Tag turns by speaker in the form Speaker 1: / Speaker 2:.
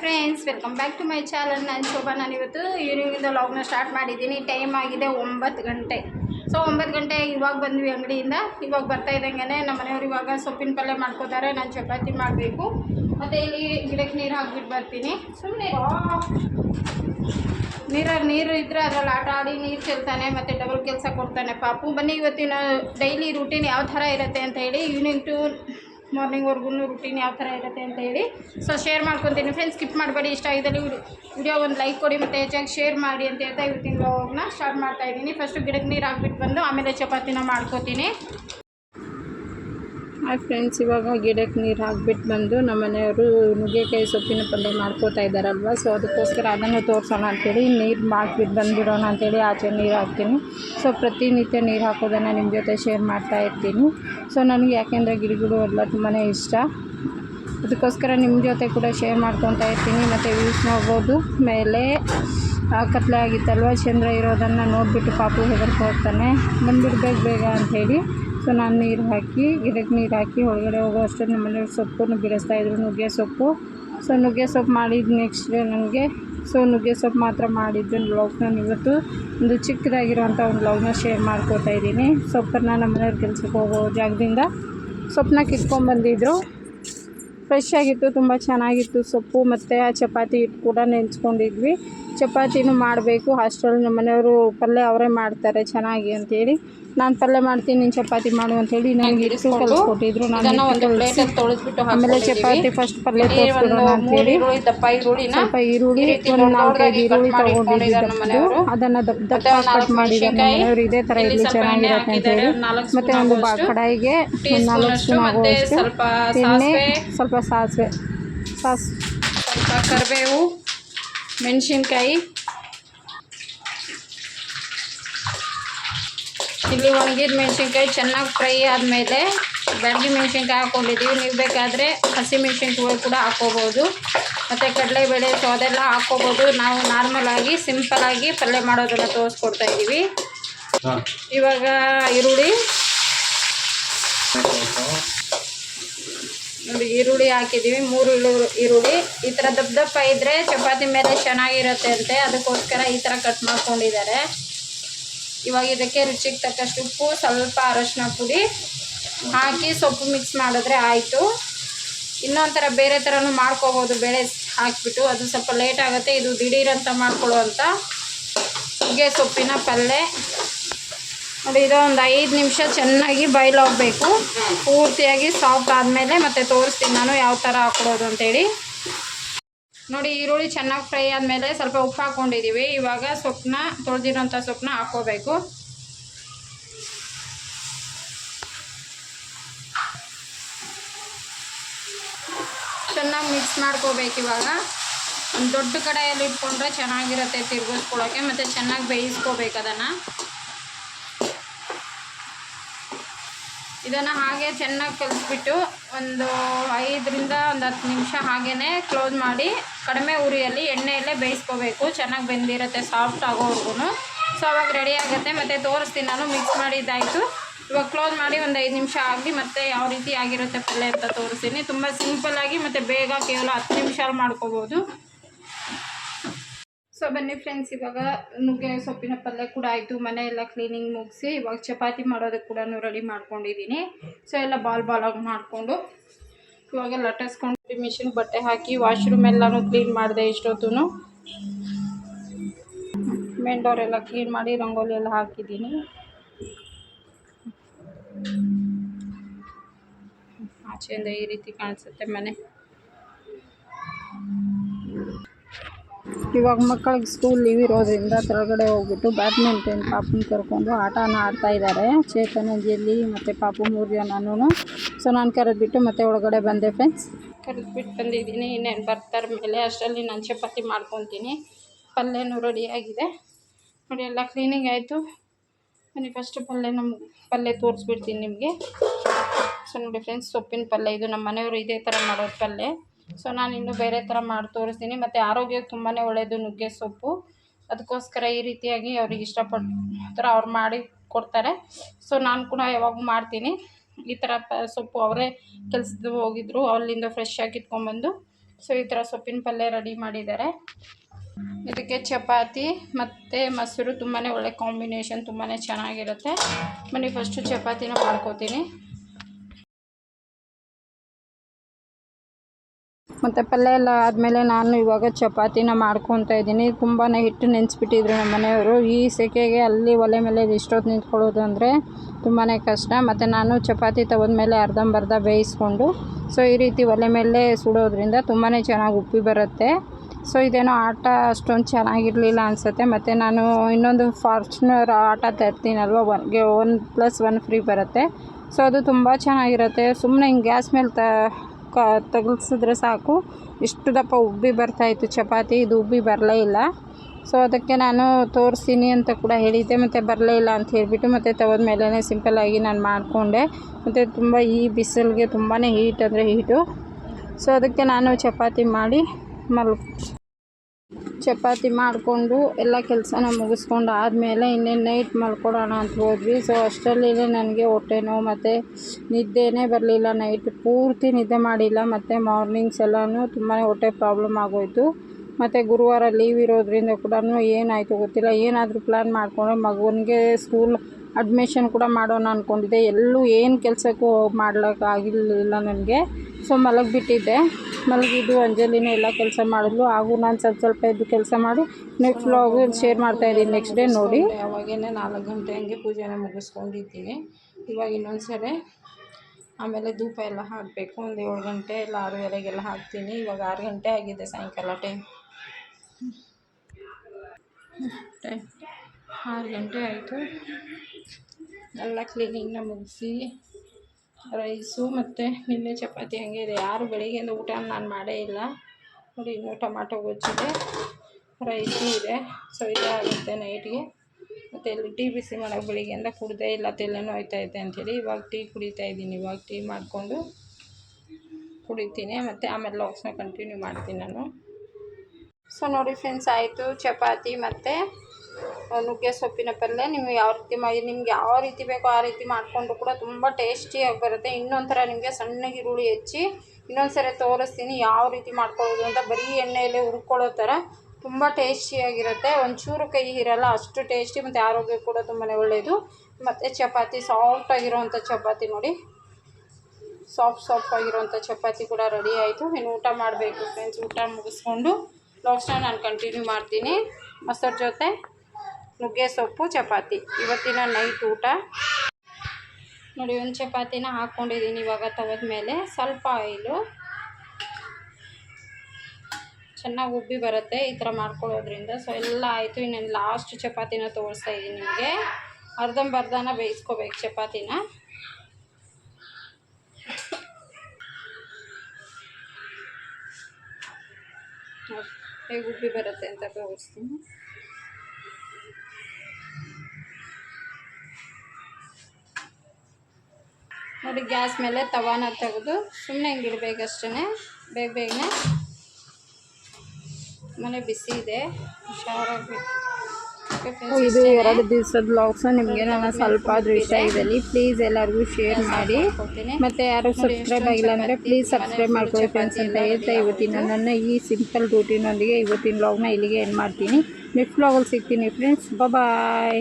Speaker 1: Friends welcome back to my channel ನಾನು ಶೋಭಾ ನಾನು ಇವತ್ತು ಈವ್ನಿಂಗಿಂದ ಲಾಗ್ನ ಸ್ಟಾರ್ಟ್ ಮಾಡಿದ್ದೀನಿ. ಟೈಮ್ ಆಗಿದೆ ಒಂಬತ್ತು ಗಂಟೆ. ಸೊ ಒಂಬತ್ತು ಗಂಟೆ ಇವಾಗ ಬಂದ್ವಿ ಅಂಗಡಿಯಿಂದ. ಇವಾಗ ಬರ್ತಾ ಇದ್ದಂಗೆ ನಮ್ಮ ಮನೆಯವ್ರು ಇವಾಗ ಸೊಪ್ಪಿನ ಪಲ್ಯ ಮಾಡ್ಕೋತಾರೆ. ನಾನು ಚಪಾತಿ ಮಾಡಬೇಕು. ಮತ್ತು ಇಲ್ಲಿ ಗಿಡಕ್ಕೆ ನೀರು ಹಾಕ್ಬಿಟ್ಟು ಬರ್ತೀನಿ. ಸುಮ್ಮನೆ ನೀರಲ್ಲಿ ನೀರು ಇದ್ದರೆ ಅದರಲ್ಲಿ ಆಟ ಆಡಿ ನೀರು ಚೆಲ್ತಾನೆ, ಮತ್ತು ಡಬಲ್ ಕೆಲಸ ಕೊಡ್ತಾನೆ ಪಾಪು. ಬನ್ನಿ, ಇವತ್ತಿನ ಡೈಲಿ ರೂಟೀನ್ ಯಾವ ಥರ ಇರುತ್ತೆ ಅಂತ ಹೇಳಿ ಈವ್ನಿಂಗ್ ಟು ಮಾರ್ನಿಂಗ್ವರೆಗೂ ರುಟೀನ್ ಯಾವ ಥರ ಇರುತ್ತೆ ಅಂತ ಹೇಳಿ. ಸೊ ಶೇರ್ ಮಾಡ್ಕೊತೀನಿ. ಫ್ರೆಂಡ್ಸ್ ಸ್ಕಿಪ್ ಮಾಡಬೇಡಿ. ಇಷ್ಟ ಆಗಿದ್ದಲ್ಲಿ ವಿಡಿಯೋ ಒಂದು ಲೈಕ್ ಕೊಡಿ ಮತ್ತು ಹೆಚ್ಚಾಗಿ ಶೇರ್ ಮಾಡಿ ಅಂತ ಹೇಳ್ತಾ ಇವತ್ತಿನ ಹೋಗ್ನ ಸ್ಟಾರ್ಟ್ ಮಾಡ್ತಾಯಿದ್ದೀನಿ ಫಸ್ಟು ಗಿಡಕ್ಕೆ ನೀರು ಹಾಕ್ಬಿಟ್ಟು ಬಂದು ಆಮೇಲೆ ಚಪಾತಿನ ಮಾಡ್ಕೋತೀನಿ. ಹಾಯ್ ಫ್ರೆಂಡ್ಸ್ ಇವಾಗ ಗಿಡಕ್ಕೆ ನೀರು ಹಾಕ್ಬಿಟ್ಟು ಬಂದು ನಮ್ಮ ಮನೆಯವರು ನುಗ್ಗೆಕಾಯಿ ಸೊಪ್ಪಿನ ಪಲ್ಯ ಮಾಡ್ಕೋತಾ ಇದ್ದಾರಲ್ವ? ಸೊ ಅದಕ್ಕೋಸ್ಕರ ಅದನ್ನು ತೋರಿಸೋಣ ಅಂತೇಳಿ ನೀರು ಮಾಡಿಬಿಟ್ಟು ಬಂದುಬಿಡೋಣ ಅಂತೇಳಿ ಆಚೆ ನೀರು ಹಾಕ್ತೀನಿ. ಸೊ ಪ್ರತಿನಿತ್ಯ ನೀರು ಹಾಕೋದನ್ನು ನಿಮ್ಮ ಜೊತೆ ಶೇರ್ ಮಾಡ್ತಾ ಇರ್ತೀನಿ. ಸೊ ನನಗೆ ಯಾಕೆಂದರೆ ಗಿಡಗಳು ಎಲ್ಲ ತುಂಬಾ ಇಷ್ಟ. ಅದಕ್ಕೋಸ್ಕರ ನಿಮ್ಮ ಜೊತೆ ಕೂಡ ಶೇರ್ ಮಾಡ್ಕೊತಾ ಇರ್ತೀನಿ. ಮತ್ತು ವ್ಯೂಸ್ ನೋಡ್ಬೋದು. ಮೇಲೆ ಕತ್ಲೆ ಆಗಿತ್ತಲ್ವ? ಚಂದ್ರ ಇರೋದನ್ನು ನೋಡಿಬಿಟ್ಟು ಪಾಪು ಹೆದರ್ಕೊಳ್ತಾನೆ. ಬಂದುಬಿಡ್ಬೇಕು ಬೇಗ ಅಂಥೇಳಿ ಸೊ ನಾನು ನೀರು ಹಾಕಿ, ಗಿಡಕ್ಕೆ ನೀರು ಹಾಕಿ ಒಳಗಡೆ ಹೋಗೋ ಅಷ್ಟು ನಮ್ಮ ಮನೆಯವ್ರು ಸೊಪ್ಪನ್ನು ಬಿಡಿಸ್ತಾ ಇದ್ರು, ನುಗ್ಗೆ ಸೊಪ್ಪು. ಸೊ ನುಗ್ಗೆ ಸೊಪ್ಪು ಮಾಡಿದ ನೆಕ್ಸ್ಟ್ ನನಗೆ. ಸೊ ನುಗ್ಗೆ ಸೊಪ್ಪು ಮಾತ್ರ ಮಾಡಿದ್ದು ವ್ಲಾಗ್ ನಾನು ಇವತ್ತು. ಒಂದು ಚಿಕ್ಕದಾಗಿರೋಂಥ ಒಂದು ವ್ಲಾಗ್ನ ಶೇರ್ ಮಾಡ್ಕೋತಾ ಇದ್ದೀನಿ. ಸೊಪ್ಪನ್ನು ನಮ್ಮ ಮನೆಯವ್ರ ಕೆಲ್ಸಕ್ಕೆ ಹೋಗೋ ಜಾಗದಿಂದ ಸೊಪ್ಪನ್ನ ಕಿತ್ಕೊಂಡ್ಬಂದಿದ್ರು ಫ್ರೆಶ್ ಆಗಿತ್ತು, ತುಂಬ ಚೆನ್ನಾಗಿತ್ತು ಸೊಪ್ಪು. ಮತ್ತು ಆ ಚಪಾತಿ ಹಿಟ್ಟು ಕೂಡ ನೆಂಚ್ಕೊಂಡಿದ್ವಿ ಚಪಾತಿನೂ ಮಾಡಬೇಕು. ಹಾಸ್ಟೆಲ್ ನಮ್ಮ ಮನೆಯವರು ಪಲ್ಯ ಅವರೇ ಮಾಡ್ತಾರೆ ಚೆನ್ನಾಗಿ ಅಂತೇಳಿ. ನಾನು ಪಲ್ಯ ಮಾಡ್ತೀನಿ ನೀನು ಚಪಾತಿ ಮಾಡು ಅಂತೇಳಿ ನನಗೆ ಹಿಟ್ಟು ಕಲಿಸ್ಕೊಟ್ಟಿದ್ರು. ನಾನು ಹಿಟ್ಟು ಕಲಿಸಿ ಆಮೇಲೆ ಚಪಾತಿ ಫಸ್ಟ್ ಪಲ್ಯ ತೋರಿಸ್ಬಿಡೋಣ ಅಂತೇಳಿ. ಸ್ವಲ್ಪ ಈರುಳ್ಳಿ ಒಂದು ನಾಲ್ಕೈದು ಈರುಳ್ಳಿ ತಗೊಂಡಿದ್ದೆ ಅದನ್ನು ದಪ್ಪ ದಪ್ಪ ಕಟ್ ಮಾಡಿದ್ದಾರೆ. ಮನೆಯವರು ಇದೇ ಥರ ಇಲ್ಲಿ ಚೆನ್ನಾಗಿರುತ್ತೆ ಅಂತೇಳಿ. ಮತ್ತು ಒಂದು ಬಾ ಕಡಾಯಿಗೆ ಒಂದು ನಾಲ್ಕು ಸ್ಪೂನ್ ಆಗುವಷ್ಟು. ಎಣ್ಣೆ ಸ್ವಲ್ಪ ಸಾಸಿವೆ. ಸಾಸ್ ಸ್ವಲ್ಪ ಕರಿಬೇವು. ಮೆಣಸಿನ್ಕಾಯಿ. ಇಲ್ಲಿ ಒಣಗಿದ ಮೆಣಸಿನ್ಕಾಯಿ ಚೆನ್ನಾಗಿ ಫ್ರೈ ಆದಮೇಲೆ ಬೆಳಗ್ಗೆ ಮೆಣಸಿನ್ಕಾಯಿ ಹಾಕ್ಕೊಂಡಿದ್ದೀವಿ ನೀವು ಬೇಕಾದರೆ ಹಸಿ ಮೆಣಸಿನ್ಕಾಯಿ ಕೂಡ ಹಾಕ್ಕೋಬೋದು ಮತ್ತು ಕಡಲೆಬೇಳೆ ಸೊ ಅದೆಲ್ಲ ಹಾಕ್ಕೋಬೋದು ನಾವು ನಾರ್ಮಲಾಗಿ ಸಿಂಪಲಾಗಿ ಪಲ್ಯ ಮಾಡೋದನ್ನು ತೋರಿಸ್ಕೊಡ್ತಾ ಇದ್ದೀವಿ ಇವಾಗ ಈರುಳ್ಳಿ. ನೋಡಿ, ಈರುಳ್ಳಿ ಹಾಕಿದ್ದೀವಿ ಮೂರು ಈರುಳ್ಳಿ ಈರುಳ್ಳಿ. ಈ ಥರ ದಪ್ಪ ದಪ್ಪ ಇದ್ದರೆ ಚಪಾತಿ ಮೇಲೆ ಚೆನ್ನಾಗಿರುತ್ತೆ ಅಂತೆ. ಅದಕ್ಕೋಸ್ಕರ ಈ ಥರ ಕಟ್ ಮಾಡ್ಕೊಂಡಿದ್ದಾರೆ. ಇವಾಗ ಇದಕ್ಕೆ ರುಚಿಗೆ ತಕ್ಕಷ್ಟು ಉಪ್ಪು, ಸ್ವಲ್ಪ ಅರಶಿನ ಪುಡಿ ಹಾಕಿ ಸೊಪ್ಪು ಮಿಕ್ಸ್ ಮಾಡಿದ್ರೆ ಆಯಿತು. ಇನ್ನೊಂಥರ ಬೇರೆ ಥರನೂ ಮಾಡ್ಕೋಬೋದು, ಬೇಳೆ ಹಾಕಿಬಿಟ್ಟು. ಅದು ಸ್ವಲ್ಪ ಲೇಟ್ ಆಗುತ್ತೆ. ಇದು ದಿಢೀರಂತ ಮಾಡ್ಕೊಳ್ಳೋ ಅಂತ ಸೊಪ್ಪಿನ ಪಲ್ಯ ನೋಡಿ ಇದು ಒಂದು ಐದು ನಿಮಿಷ ಚೆನ್ನಾಗಿ ಬಾಯ್ಲ್ ಹೋಗಬೇಕು ಪೂರ್ತಿಯಾಗಿ ಸಾಫ್ಟ್ ಆದಮೇಲೆ ಮತ್ತೆ ತೋರಿಸ್ತೀನಿ ನಾನು ಯಾವ ಥರ ಹಾಕ್ಕೊಡೋದು ಅಂತೇಳಿ. ನೋಡಿ, ಈರುಳ್ಳಿ ಚೆನ್ನಾಗಿ ಫ್ರೈ ಆದಮೇಲೆ ಸ್ವಲ್ಪ ಉಪ್ಪು ಹಾಕ್ಕೊಂಡಿದ್ದೀವಿ ಇವಾಗ ಸೊಪ್ಪನ್ನ ತೊಳೆದಿರೋಂಥ ಸೊಪ್ಪನ್ನ ಹಾಕ್ಕೋಬೇಕು. ಚೆನ್ನಾಗಿ ಮಿಕ್ಸ್ ಮಾಡ್ಕೋಬೇಕು ಇವಾಗ. ಒಂದು ದೊಡ್ಡ ಕಡೆಯಲ್ಲಿ ಇಟ್ಕೊಂಡ್ರೆ ಚೆನ್ನಾಗಿರುತ್ತೆ ತಿರ್ಗಿಸ್ಕೊಳ್ಳೋಕ್ಕೆ ಮತ್ತು ಚೆನ್ನಾಗಿ ಬೇಯಿಸ್ಕೋಬೇಕು ಅದನ್ನು. ಇದನ್ನು ಹಾಗೆ ಚೆನ್ನಾಗಿ ಕಲಿಸ್ಬಿಟ್ಟು ಒಂದು ಐದರಿಂದ ಒಂದು ಹತ್ತು ನಿಮಿಷ ಹಾಗೇ ಕ್ಲೋಸ್ ಮಾಡಿ ಕಡಿಮೆ ಉರಿಯಲ್ಲಿ ಎಣ್ಣೆಯಲ್ಲೇ ಬೇಯಿಸ್ಕೋಬೇಕು. ಚೆನ್ನಾಗಿ ಬೆಂದಿರುತ್ತೆ ಸಾಫ್ಟ್ ಆಗೋವರೆಗೂ ಸೊ ಅವಾಗ ರೆಡಿ ಆಗುತ್ತೆ. ಮತ್ತು ತೋರಿಸ್ತೀನಿ ನಾನು ಮಿಕ್ಸ್ ಮಾಡಿದ್ದಾಯಿತು ಇವಾಗ ಕ್ಲೋಸ್ ಮಾಡಿ ಒಂದು ಐದು ನಿಮಿಷ ಆಗಲಿ, ಮತ್ತು ಯಾವ ರೀತಿ ಆಗಿರುತ್ತೆ ಪಲ್ಯ ಅಂತ ತೋರಿಸ್ತೀನಿ. ತುಂಬ ಸಿಂಪಲ್ಲಾಗಿ ಮತ್ತು ಬೇಗ ಕೇವಲ ಹತ್ತು ನಿಮಿಷ ಮಾಡ್ಕೋಬೋದು. ಸೊ ಬನ್ನಿ ಫ್ರೆಂಡ್ಸ್ ಇವಾಗ ನುಗ್ಗೆ ಸೊಪ್ಪಿನ ಪಲ್ಯ ಕೂಡ ಆಯಿತು. ಮನೆ ಎಲ್ಲ ಕ್ಲೀನಿಂಗ್ ಮುಗಿಸಿ ಇವಾಗ ಚಪಾತಿ ಮಾಡೋದಕ್ಕೆ ಕೂಡ ರೆಡಿ ಮಾಡ್ಕೊಂಡಿದ್ದೀನಿ. ಸೊ ಎಲ್ಲ ಬಾಲ್ ಬಾಲಾಗಿ ಮಾಡಿಕೊಂಡು ಇವಾಗ ಲಟ್ಟಿಸ್ಕೊಂಡು ಮಿಷಿನ್ ಬಟ್ಟೆ ಹಾಕಿ ವಾಶ್ರೂಮ್ ಎಲ್ಲನೂ ಕ್ಲೀನ್ ಮಾಡಿದೆ ಇಷ್ಟೊತ್ತೂ ಮೇನ್ ಎಲ್ಲ ಕ್ಲೀನ್ ಮಾಡಿ ರಂಗೋಲಿ ಎಲ್ಲ ಹಾಕಿದ್ದೀನಿ. ಆಚೆಯಿಂದ ಈ ರೀತಿ ಕಾಣಿಸುತ್ತೆ ಮನೆ. ಇವಾಗ ಮಕ್ಕಳಿಗೆ ಸ್ಕೂಲ್ ಲೀವ್ ಇರೋದ್ರಿಂದ ಕೆಳಗಡೆ ಹೋಗ್ಬಿಟ್ಟು ಬ್ಯಾಡ್ಮಿಂಟನ್ ಪಾಪುನ ಕರ್ಕೊಂಡು ಆಟನ ಆಡ್ತಾ ಇದ್ದಾರೆ ಚೇತನ ಮತ್ತು ಪಾಪು ಮೂರು ಜನನೂ ಸೊ ನಾನು ಕರೆದ್ಬಿಟ್ಟು ಮತ್ತೆ ಒಳಗಡೆ ಬಂದೆ ಫ್ರೆಂಡ್ಸ್ ಕರೆದ್ಬಿಟ್ಟು ಬಂದಿದ್ದೀನಿ. ಇನ್ನೇನು ಬರ್ತಾರ ಮೇಲೆ ಅಷ್ಟರಲ್ಲಿ ನಾನು ಚಪಾತಿ ಮಾಡ್ಕೊತೀನಿ. ಪಲ್ಯನೂ ರೆಡಿಯಾಗಿದೆ ನೋಡಿ, ಎಲ್ಲ ಕ್ಲೀನಿಂಗ್ ಆಯಿತು. ಬನ್ನಿ ಫಸ್ಟ್ ಪಲ್ಯ ನಮ್ಮ ಪಲ್ಯ ತೋರಿಸ್ಬಿಡ್ತೀನಿ ನಿಮಗೆ. ಸೊ ನೋಡಿ ಫ್ರೆಂಡ್ಸ್ ಸೊಪ್ಪಿನ ಪಲ್ಯ. ಇದು ನಮ್ಮ ಮನೆಯವರು ಇದೇ ಥರ ಮಾಡೋದು ಪಲ್ಯ. ಸೊ ನಾನು ಇನ್ನೂ ಬೇರೆ ಥರ ಮಾಡಿ ತೋರಿಸ್ತೀನಿ. ಮತ್ತು ಆರೋಗ್ಯಕ್ಕೆ ತುಂಬಾ ಒಳ್ಳೆಯದು ನುಗ್ಗೆ ಸೊಪ್ಪು. ಅದಕ್ಕೋಸ್ಕರ ಈ ರೀತಿಯಾಗಿ ಅವ್ರಿಗೆ ಇಷ್ಟಪಟ್ಟು ಥರ ಅವ್ರು ಮಾಡಿ ಕೊಡ್ತಾರೆ. ಸೊ ನಾನು ಕೂಡ ಯಾವಾಗೂ ಮಾಡ್ತೀನಿ. ಈ ಥರ ಸೊಪ್ಪು ಅವರೇ ಕೆಲಸದ ಹೋಗಿದ್ರು. ಅಲ್ಲಿಂದ ಫ್ರೆಶ್ ಆಗಿ ಇಟ್ಕೊಂಡ್ಬಂದು. ಸೊ ಈ ಥರ ಸೊಪ್ಪಿನ ಪಲ್ಯ ರೆಡಿ ಮಾಡಿದ್ದಾರೆ. ಇದಕ್ಕೆ ಚಪಾತಿ ಮತ್ತು ಮೊಸರು ತುಂಬಾ ಒಳ್ಳೆ ಕಾಂಬಿನೇಷನ್ ತುಂಬಾ ಚೆನ್ನಾಗಿರುತ್ತೆ. ಬನ್ನಿ ಫಸ್ಟು ಚಪಾತಿನ ಮಾಡ್ಕೋತೀನಿ. ಮತ್ತು ಪಲ್ಯ ಎಲ್ಲ ಆದಮೇಲೆ ನಾನು ಇವಾಗ ಚಪಾತಿನ ಮಾಡ್ಕೊತಾ ಇದ್ದೀನಿ. ತುಂಬಾ ಹಿಟ್ಟು ನೆನೆಸ್ಬಿಟ್ಟಿದ್ರು ನಮ್ಮ ಮನೆಯವರು. ಈ ಸೆಕೆಗೆ ಅಲ್ಲಿ ಒಲೆ ಮೇಲೆ ಇಷ್ಟೊತ್ತು ನಿಂತ್ಕೊಳ್ಳೋದು ಅಂದರೆ ತುಂಬಾ ಕಷ್ಟ. ಮತ್ತು ನಾನು ಚಪಾತಿ ತಗೊಂಡ್ಮೇಲೆ ಅರ್ಧಂಬರ್ಧ ಬೇಯಿಸ್ಕೊಂಡು, ಸೊ ಈ ರೀತಿ ಒಲೆ ಮೇಲೆ ಸುಡೋದ್ರಿಂದ ತುಂಬಾ ಚೆನ್ನಾಗಿ ಉಪ್ಪಿ ಬರುತ್ತೆ. ಸೊ ಇದೇನೋ ಆಟ ಅಷ್ಟೊಂದು ಚೆನ್ನಾಗಿರಲಿಲ್ಲ ಅನಿಸುತ್ತೆ. ಮತ್ತು ನಾನು ಇನ್ನೊಂದು ಫಾರ್ಚುನರ್ ಆಟ ತರ್ತೀನಲ್ವ? ಒನ್ಗೆ ಒನ್ ಪ್ಲಸ್ ಒನ್ ಫ್ರೀ ಬರುತ್ತೆ. ಸೊ ಅದು ತುಂಬ ಚೆನ್ನಾಗಿರುತ್ತೆ. ಸುಮ್ಮನೆ ಹಿಂಗೆ ಗ್ಯಾಸ್ ಮೇಲೆ ತ ಕ ತಗಲ್ಸಿದ್ರೆ ಸಾಕು. ಇಷ್ಟು ದಪ್ಪ ಉಬ್ಬಿ ಬರ್ತಾಯಿತ್ತು ಚಪಾತಿ, ಇದು ಉಬ್ಬಿ ಬರಲೇ ಇಲ್ಲ. ಸೊ ಅದಕ್ಕೆ ನಾನು ತೋರಿಸ್ತೀನಿ ಅಂತ ಕೂಡ ಹೇಳಿದ್ದೆ, ಮತ್ತು ಬರಲೇ ಇಲ್ಲ ಅಂತ ಹೇಳಿಬಿಟ್ಟು ಮತ್ತು ತವದ ಮೇಲೇ ಸಿಂಪಲ್ಲಾಗಿ ನಾನು ಮಾಡಿಕೊಂಡೆ. ಮತ್ತು ತುಂಬ ಈ ಬಿಸಿಲಿಗೆ ತುಂಬಾ ಹೀಟ್ ಅಂದರೆ ಹೀಟು ಸೊ ಅದಕ್ಕೆ ನಾನು ಚಪಾತಿ ಮಾಡಿ ಮಲ್ ಚಪಾತಿ ಮಾಡಿಕೊಂಡು ಎಲ್ಲ ಕೆಲಸನ ಮುಗಿಸ್ಕೊಂಡು ಆದಮೇಲೆ ಇನ್ನೇನು ನೈಟ್ ಮಾಡ್ಕೊಡೋಣ ಅಂತ ಹೋದ್ವಿ. ಸೊ ಅಷ್ಟರಲ್ಲೇ ನನಗೆ ಹೊಟ್ಟೆ ನೋವು ಮತ್ತು ನಿದ್ದೆನೇ ಬರಲಿಲ್ಲ. ನೈಟ್ ಪೂರ್ತಿ ನಿದ್ದೆ ಮಾಡಿಲ್ಲ. ಮತ್ತು ಮಾರ್ನಿಂಗ್ಸ್ ಎಲ್ಲನೂ ತುಂಬಾ ಹೊಟ್ಟೆ ಪ್ರಾಬ್ಲಮ್ ಆಗೋಯಿತು. ಮತ್ತು ಗುರುವಾರ ಲೀವ್ ಇರೋದ್ರಿಂದ ಕೂಡ ಏನಾಯಿತು ಗೊತ್ತಿಲ್ಲ. ಏನಾದರೂ ಪ್ಲ್ಯಾನ್ ಮಾಡಿಕೊಂಡು ಮಗುವನಿಗೆ ಸ್ಕೂಲ್ ಅಡ್ಮಿಷನ್ ಕೂಡ ಮಾಡೋಣ ಅಂದ್ಕೊಂಡಿದ್ದೆ ಎಲ್ಲೂ ಏನು ಕೆಲಸಕ್ಕೂ ಮಾಡ್ಲಿಕ್ಕಾಗಿರಲಿಲ್ಲ ನನಗೆ. ಸೊ ಮಲಗಿಬಿಟ್ಟಿದ್ದೆ. ಮಲಗಿದ್ದು, ಅಂಜಲಿನೂ ಎಲ್ಲ ಕೆಲಸ ಮಾಡಿದ್ಲು. ಹಾಗೂ ನಾನು ಸ್ವಲ್ಪ ಸ್ವಲ್ಪ ಎದ್ದು ಕೆಲಸ ಮಾಡಿ ನೆಕ್ಸ್ಟ್ ವ್ಲಾಗು ಶೇರ್ ಮಾಡ್ತಾಯಿದ್ದೀನಿ ನೆಕ್ಸ್ಟ್ ಡೇ ನೋಡಿ. ಅವಾಗೇನೆ ನಾಲ್ಕು ಗಂಟೆ ಹಂಗೆ ಪೂಜೆನ ಮುಗಿಸ್ಕೊಂಡಿದ್ದೀನಿ ಇವಾಗ ಇನ್ನೊಂದು ಸರಿ. ಆಮೇಲೆ ಧೂಪ ಎಲ್ಲ ಹಾಕಬೇಕು. ಒಂದು ಏಳು ಗಂಟೆ ಇಲ್ಲ ಆರೂವರೆಗೆಲ್ಲ ಹಾಕ್ತೀನಿ. ಇವಾಗ ಆರು ಗಂಟೆ ಆಗಿದೆ ಸಾಯಂಕಾಲ ಟೈಮ್ ಟೈಮ್ ಆರು ಗಂಟೆ ಆಯಿತು. ಎಲ್ಲ ಕ್ಲೀನಿಂಗ್ನ ಮುಗಿಸಿ ರೈಸು ಮತ್ತು ನಿನ್ನೆ ಚಪಾತಿ ಹಾಗೆ ಇದೆ. ಯಾರು ಬೆಳಿಗ್ಗೆಯಿಂದ ಊಟ ನಾನು ಮಾಡೇ ಇಲ್ಲ. ನೋಡಿ, ಇನ್ನೂ ಟೊಮಾಟೊ ಗೊಜ್ಜಿದೆ, ರೈಸು ಇದೆ. ಸೊ ಇದಾಗುತ್ತೆ ನೈಟ್ಗೆ. ಮತ್ತು ಇಲ್ಲಿ ಟೀ ಬಿಸಿ ಮಾಡೋಕೆ ಬೆಳಿಗ್ಗೆಯಿಂದ ಕುಡ್ದೇ ಇಲ್ಲ. ತೆಲೆನೂ ಐತೆ ಅಂಥೇಳಿ ಇವಾಗ ಟೀ ಕುಡಿತಾ ಇದ್ದೀನಿ. ಇವಾಗ ಟೀ ಮಾಡಿಕೊಂಡು ಕುಡಿತೀನಿ. ಮತ್ತು ಆಮೇಲೆ ಲಾಗ್ಸ್ನ ಕಂಟಿನ್ಯೂ ಮಾಡ್ತೀನಿ ನಾನು. ಸೊ ನೋಡಿ ಫ್ರೆಂಡ್ಸ್ ಆಯಿತು. ಚಪಾತಿ ಮತ್ತು ನುಗ್ಗೆ ಸೊಪ್ಪಿನ ಪಲ್ಯ. ನೀವು ಯಾವ ರೀತಿ ನಿಮ್ಗೆ ಯಾವ ರೀತಿ ಬೇಕೋ ಆ ರೀತಿ ಮಾಡಿಕೊಂಡು ಕೂಡ ತುಂಬ ಟೇಸ್ಟಿಯಾಗಿ ಬರುತ್ತೆ. ಇನ್ನೊಂಥರ ನಿಮಗೆ ಸಣ್ಣಗೆ ಈರುಳ್ಳಿ ಹೆಚ್ಚಿ ಇನ್ನೊಂದು ಸರಿ ತೋರಿಸ್ತೀನಿ ಯಾವ ರೀತಿ ಮಾಡ್ಕೊಳ್ಳೋದು ಅಂತ. ಬರೀ ಎಣ್ಣೆಯಲ್ಲೇ ಹುರ್ಕೊಳ್ಳೋ ಥರ ತುಂಬ ಟೇಸ್ಟಿಯಾಗಿರುತ್ತೆ ಒಂಚೂರು ಕೈ ಇರಲ್ಲ, ಅಷ್ಟು ಟೇಸ್ಟಿ ಮತ್ತು ಆರೋಗ್ಯ ಕೂಡ ತುಂಬಾ ಒಳ್ಳೆಯದು ಮತ್ತು ಚಪಾತಿ ಸಾಫ್ಟಾಗಿರೋವಂಥ ಚಪಾತಿ ನೋಡಿ. ಸಾಫ್ಟ್ ಸಾಫ್ಟ್ ಆಗಿರುವಂಥ ಚಪಾತಿ ಕೂಡ ರೆಡಿ ಆಯಿತು. ಇನ್ನು ಊಟ ಮಾಡಬೇಕು ಫ್ರೆಂಡ್ಸ್ ಊಟ ಮುಗಿಸ್ಕೊಂಡು ಲಾಗ್ಸ್ನ ನಾನು ಕಂಟಿನ್ಯೂ ಮಾಡ್ತೀನಿ. ಮೊಸರು ಜೊತೆ ನುಗ್ಗೆ ಸೊಪ್ಪು, ಚಪಾತಿ. ಇವತ್ತಿನ ನೈಟ್ ಊಟ. ನೋಡಿ, ಒಂದು ಚಪಾತಿನ ಹಾಕ್ಕೊಂಡಿದ್ದೀನಿ ಇವಾಗ ತವದ ಮೇಲೆ ಸ್ವಲ್ಪ ಆಯಿಲು ಚೆನ್ನಾಗಿ ಉಬ್ಬಿ ಬರುತ್ತೆ ಈ ಥರ ಮಾಡ್ಕೊಳ್ಳೋದ್ರಿಂದ. ಸೊ ಎಲ್ಲ ಆಯಿತು. ಇನ್ನೊಂದು ಲಾಸ್ಟ್ ಚಪಾತಿನ ತೋರಿಸ್ತಾ ಇದ್ದೀನಿ ನಿಮಗೆ. ಅರ್ಧಂಬರ್ಧನ ಬೇಯಿಸ್ಕೋಬೇಕು ಚಪಾತಿನ. ಹೇಗೆ ಉಬ್ಬಿ ಬರುತ್ತೆ ಅಂತ ತೋರಿಸ್ತೀನಿ. ನೋಡಿ, ಗ್ಯಾಸ್ ಮೇಲೆ ತವಾನ ತೆಗೆದು ಸುಮ್ಮನೆ ಹಿಂಗೆ ಇಡಬೇಕಷ್ಟೇ ಬೇಗ ಬೇಗನೆ. ಮನೆ ಬಿಸಿ ಇದೆ ಹುಷಾರಾಗಬೇಕು ಇದು ಎರಡು ದಿವಸದ ಬ್ಲಾಗ್ಸ್ ನಿಮಗೆ ನನ್ನ ಸ್ವಲ್ಪ ಆದರೂ ಇಷ್ಟ ಇದ್ದಲ್ಲಿ ಪ್ಲೀಸ್ ಎಲ್ಲರಿಗೂ ಶೇರ್ ಮಾಡಿ. ಮತ್ತು ಯಾರು ಸಬ್ಸ್ಕ್ರೈಬ್ ಆಗಿಲ್ಲ ಅಂದರೆ ಪ್ಲೀಸ್ ಸಬ್ಸ್ಕ್ರೈಬ್ ಮಾಡ್ಕೊಳ್ಳಿ ಫ್ರೆಂಡ್ಸ್ ಅಂತ ಹೇಳ್ತಾ ಇವತ್ತಿನ ನನ್ನ ಈ ಸಿಂಪಲ್ ರೂಟೀನೊಂದಿಗೆ ಇವತ್ತಿನ ಬ್ಲಾಗ್ನ ಇಲ್ಲಿಗೆ ಎಂಡ್ ಮಾಡ್ತೀನಿ. ನೆಕ್ಸ್ಟ್ ಬ್ಲಾಗಲ್ಲಿ ಸಿಗ್ತೀನಿ ಫ್ರೆಂಡ್ಸ್ ಬಾಯ್